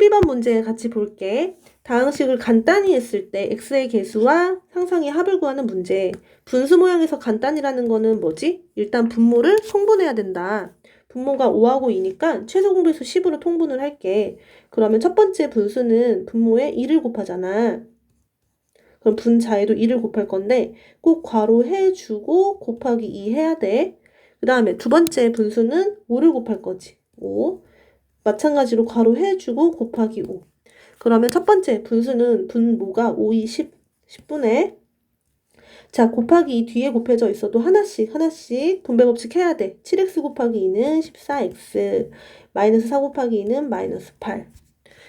12번 문제 같이 볼게. 다항식을 간단히 했을 때 x의 개수와 상상의 합을 구하는 문제. 분수 모양에서 간단이라는 거는 뭐지? 일단 분모를 통분해야 된다. 분모가 5하고 2니까 최소 공배수 10으로 통분을 할게. 그러면 첫 번째 분수는 분모에 2를 곱하잖아. 그럼 분자에도 2를 곱할 건데 꼭 괄호 해주고 곱하기 2 해야 돼. 그 다음에 두 번째 분수는 5를 곱할 거지. 5. 마찬가지로 괄호 해주고 곱하기 5. 그러면 첫 번째 분수는 분모가 5, 2, 10, 10분의 자 곱하기 2 뒤에 곱해져 있어도 하나씩 하나씩 분배 법칙 해야 돼. 7x 곱하기 2는 14x 마이너스 4 곱하기 2는 마이너스 8.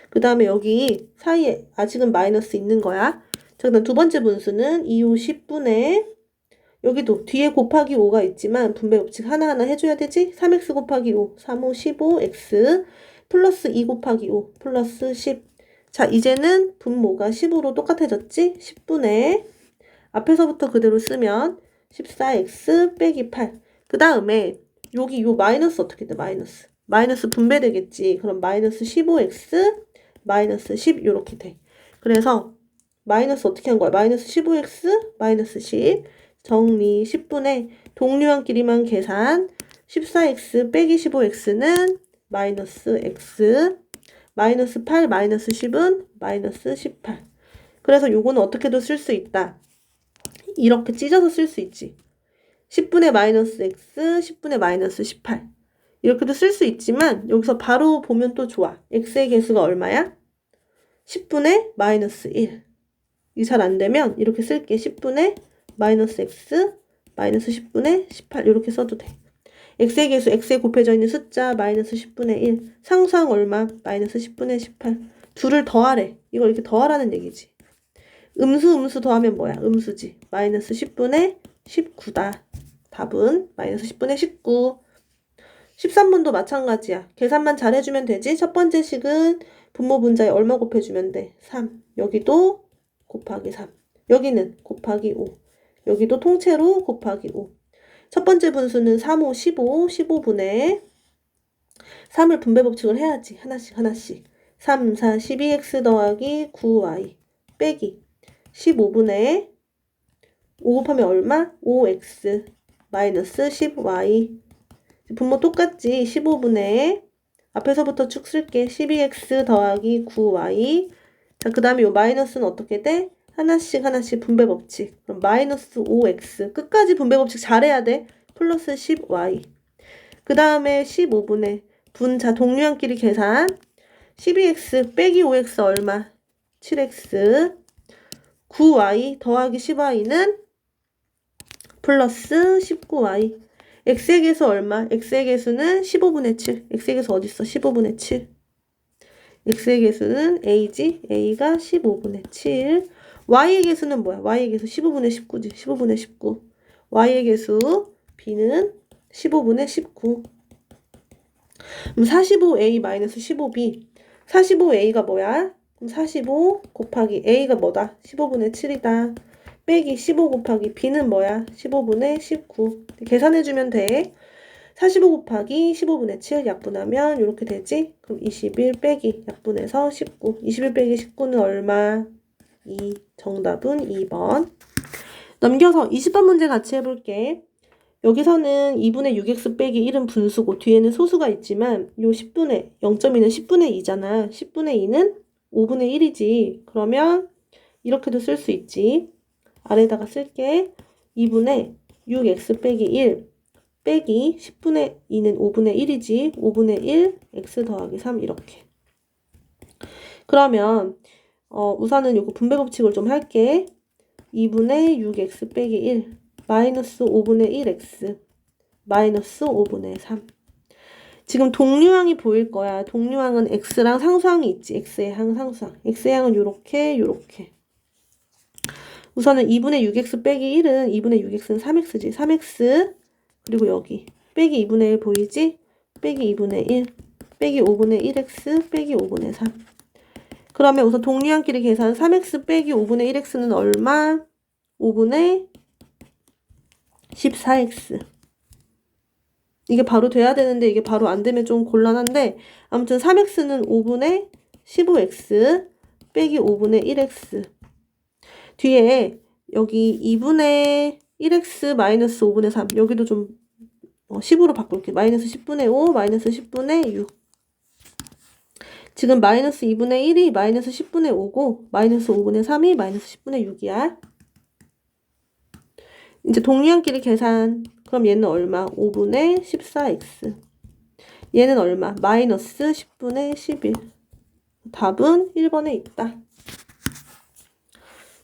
그 다음에 여기 사이에 아직은 마이너스 있는 거야. 자, 그다음 두 번째 분수는 2, 5, 10분의 여기도 뒤에 곱하기 5가 있지만 분배 법칙 하나하나 해줘야 되지? 3x 곱하기 5, 3, 5, 15x 플러스 2 곱하기 5 플러스 10. 자, 이제는 분모가 10으로 똑같아졌지? 10분의 앞에서부터 그대로 쓰면 14x 빼기 8. 그 다음에 여기 요 마이너스 어떻게 돼? 마이너스. 마이너스 분배되겠지. 그럼 마이너스 15x 마이너스 10 이렇게 돼. 그래서 마이너스 어떻게 한 거야? 마이너스 15x 마이너스 10 정리 10분의 동류한끼리만 계산 14x 빼기 15x는 마이너스 x 마이너스 8 마이너스 10은 마이너스 18 그래서 요거는 어떻게도 쓸 수 있다. 이렇게 찢어서 쓸 수 있지. 10분의 마이너스 x 10분의 마이너스 18 이렇게도 쓸 수 있지만 여기서 바로 보면 또 좋아. X의 개수가 얼마야? 10분의 마이너스 1 이 잘 안 되면 이렇게 쓸게. 10분의 마이너스 x 마이너스 10분의 18 이렇게 써도 돼. X의 개수 x에 곱해져 있는 숫자 마이너스 10분의 1 상수항 얼마? 마이너스 10분의 18 둘을 더하래. 이걸 이렇게 더하라는 얘기지. 음수 음수 더하면 뭐야? 음수지. 마이너스 10분의 19다. 답은 마이너스 10분의 19 13번도 마찬가지야. 계산만 잘 해주면 되지. 첫 번째 식은 분모 분자에 얼마 곱해주면 돼? 3. 여기도 곱하기 3. 여기는 곱하기 5. 여기도 통째로 곱하기 5. 첫 번째 분수는 3, 5, 15, 15분의 3을 분배 법칙을 해야지. 하나씩 하나씩. 3, 4, 12x 더하기 9y 빼기 15분의 5 곱하면 얼마? 5x 마이너스 10y 분모 똑같지? 15분의 앞에서부터 쭉 쓸게. 12x 더하기 9y 자, 그 다음에 이 마이너스는 어떻게 돼? 하나씩 하나씩 분배 법칙. 그럼 마이너스 5x. 끝까지 분배 법칙 잘해야 돼. 플러스 10y. 그 다음에 15분의 분자 동류한끼리 계산. 12x 빼기 5x 얼마? 7x. 9y 더하기 10y는 플러스 19y. x의 개수 얼마? x의 개수는 15분의 7. x의 개수 어딨어? 15분의 7. x의 개수는 a지. a가 15분의 7. Y의 개수는 뭐야? y의 개수 15분의 19지. 15분의 19. y의 개수 b는 15분의 19. 그럼 45a-15b. 45a가 뭐야? 그럼 45 곱하기 a가 뭐다? 15분의 7이다. 빼기 15 곱하기 b는 뭐야? 15분의 19. 계산해주면 돼. 45 곱하기 15분의 7 약분하면 이렇게 되지? 그럼 21 빼기 약분해서 19. 21 빼기 19는 얼마? 2. 정답은 2번. 넘겨서 20번 문제 같이 해볼게. 여기서는 2분의 6x 빼기 1은 분수고 뒤에는 소수가 있지만 요 10분의 0.2는 10분의 2잖아. 10분의 2는 5분의 1이지. 그러면 이렇게도 쓸 수 있지. 아래다가 쓸게. 2분의 6x 빼기 1 빼기 10분의 2는 5분의 1이지. 5분의 1 x 더하기 3 이렇게. 그러면 어, 우선은 요거 분배 법칙을 좀 할게. 2분의 6x 빼기 1 마이너스 5분의 1x 마이너스 5분의 3 지금 동류항이 보일 거야. 동류항은 x랑 상수항이 있지. x의 항, 상수항. x의 항은 요렇게 요렇게 우선은 2분의 6x 빼기 1은 2분의 6x는 3x지. 3x 그리고 여기 빼기 2분의 1 보이지? 빼기 2분의 1 빼기 5분의 1x 빼기 5분의 3 그러면 우선 동류항끼리 계산 3x 빼기 5분의 1x는 얼마? 5분의 14x 이게 바로 돼야 되는데 이게 바로 안 되면 좀 곤란한데 아무튼 3x는 5분의 15x 빼기 5분의 1x. 뒤에 여기 2분의 1x 마이너스 5분의 3. 여기도 좀 어, 10으로 바꿀게. 마이너스 10분의 5, 마이너스 10분의 6. 지금 마이너스 2분의 1이 마이너스 10분의 5고, 마이너스 5분의 3이 마이너스 10분의 6이야. 이제 동류한끼리 계산. 그럼 얘는 얼마? 5분의 14x. 얘는 얼마? 마이너스 10분의 11. 답은 1번에 있다.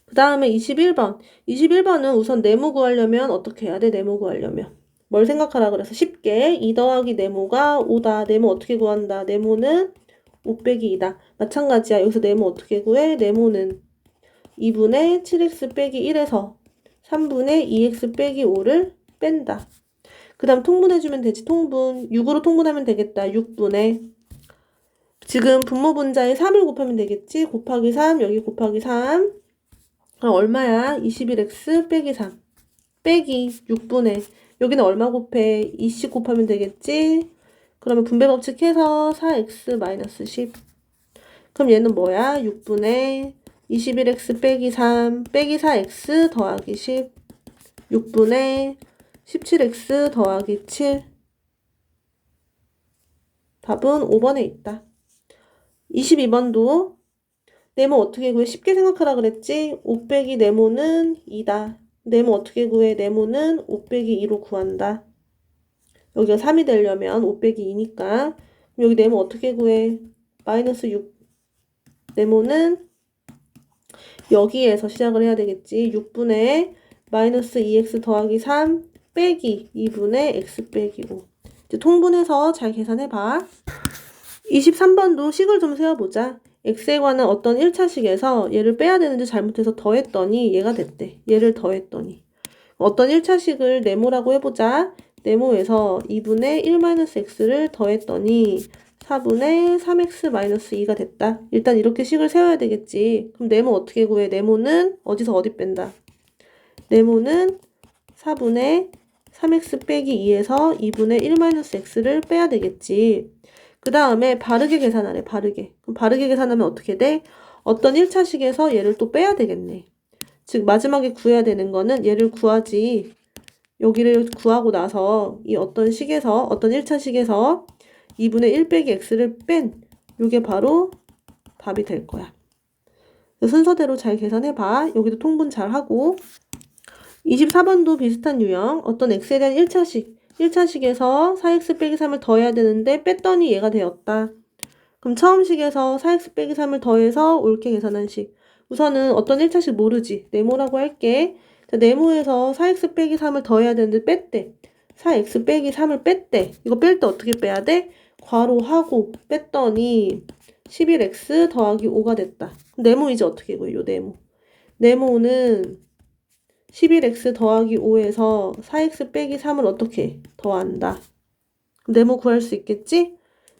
그 다음에 21번. 21번은 우선 네모 구하려면 어떻게 해야 돼? 네모 구하려면. 뭘 생각하라 그래서 쉽게 2 더하기 네모가 5다. 네모 어떻게 구한다? 네모는 5 빼기 2다. 마찬가지야. 여기서 네모 어떻게 구해? 네모는 2분의 7x 빼기 1에서 3분의 2x 빼기 5를 뺀다. 그 다음 통분해주면 되지. 통분. 6으로 통분하면 되겠다. 6분의. 지금 분모 분자에 3을 곱하면 되겠지. 곱하기 3, 여기 곱하기 3. 그럼 얼마야? 21x 빼기 3. 빼기 6분의. 여기는 얼마 곱해? 2씩 곱하면 되겠지. 그러면 분배 법칙 해서 4x 마이너스 10. 그럼 얘는 뭐야? 6분의 21x 빼기 3 빼기 4x 더하기 10. 6분의 17x 더하기 7. 답은 5번에 있다. 22번도 네모 어떻게 구해? 쉽게 생각하라 그랬지? 5 빼기 네모는 2다. 네모 어떻게 구해? 네모는 5 빼기 2로 구한다. 여기가 3이 되려면 5 빼기 2니까 여기 네모 어떻게 구해? 마이너스 6 네모는 여기에서 시작을 해야 되겠지. 6분의 마이너스 2x 더하기 3 빼기 2분의 x 빼기 5. 이제 통분해서 잘 계산해봐. 23번도 식을 좀 세워보자. x에 관한 어떤 1차식에서 얘를 빼야 되는지 잘못해서 더했더니 얘가 됐대. 얘를 더했더니. 어떤 1차식을 네모라고 해보자. 네모에서 2분의 1-x를 더했더니 4분의 3x-2가 됐다. 일단 이렇게 식을 세워야 되겠지. 그럼 네모 어떻게 구해? 네모는 어디서 어디 뺀다? 네모는 4분의 3x 빼기 2에서 2분의 1-x를 빼야 되겠지. 그 다음에 바르게 계산하래, 바르게. 그럼 바르게 계산하면 어떻게 돼? 어떤 1차식에서 얘를 또 빼야 되겠네. 즉, 마지막에 구해야 되는 거는 얘를 구하지. 여기를 구하고 나서 이 어떤 식에서, 어떤 1차 식에서 2분의 1 빼기 x를 뺀 요게 바로 답이 될 거야. 순서대로 잘 계산해 봐. 여기도 통분 잘 하고. 24번도 비슷한 유형. 어떤 x에 대한 1차식. 1차식에서 4x 빼기 3을 더해야 되는데 뺐더니 얘가 되었다. 그럼 처음 식에서 4x 빼기 3을 더해서 옳게 계산한 식. 우선은 어떤 1차식 모르지. 네모라고 할게. 자, 네모에서 4x 빼기 3을 더해야 되는데 뺐대. 4x 빼기 3을 뺐대. 이거 뺄 때 어떻게 빼야 돼? 괄호하고 뺐더니 11x 더하기 5가 됐다. 네모 이제 어떻게 구해요? 네모. 네모는 11x 더하기 5에서 4x 빼기 3을 어떻게 더한다. 네모 구할 수 있겠지?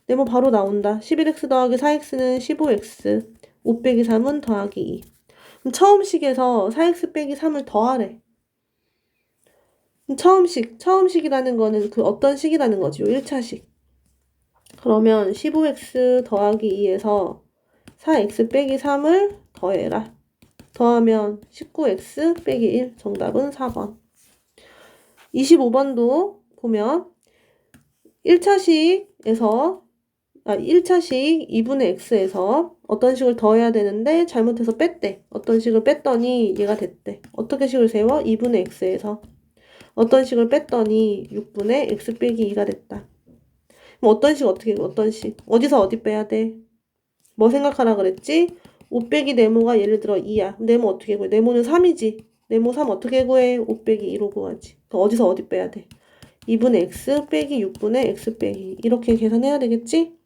네모 바로 나온다. 11x 더하기 4x는 15x, 5 빼기 3은 더하기 2. 그럼 처음 식에서 4x 빼기 3을 더하래. 그럼 처음 식, 처음 식이라는 거는 그 어떤 식이라는 거지, 1차식. 그러면 15x 더하기 2에서 4x 빼기 3을 더해라. 더하면 19x 빼기 1 정답은 4번. 25번도 보면 1차식에서 아 1차식 2분의 x에서 어떤 식을 더해야 되는데 잘못해서 뺐대. 어떤 식을 뺐더니 얘가 됐대. 어떻게 식을 세워? 2분의 x에서 어떤 식을 뺐더니 6분의 x 빼기 2가 됐다. 그럼 어떤 식 어떻게 어떤 식 어디서 어디 빼야 돼? 뭐 생각하라 그랬지? 5 빼기 네모가 예를 들어 2야. 네모 어떻게 구해? 네모는 3이지. 네모 3 어떻게 구해? 5 빼기 2로 구하지. 어디서 어디 빼야 돼? 2분의 x 빼기 6분의 x 빼기 이렇게 계산해야 되겠지?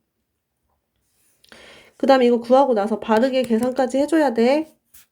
그 다음에 이거 구하고 나서 바르게 계산까지 해줘야 돼.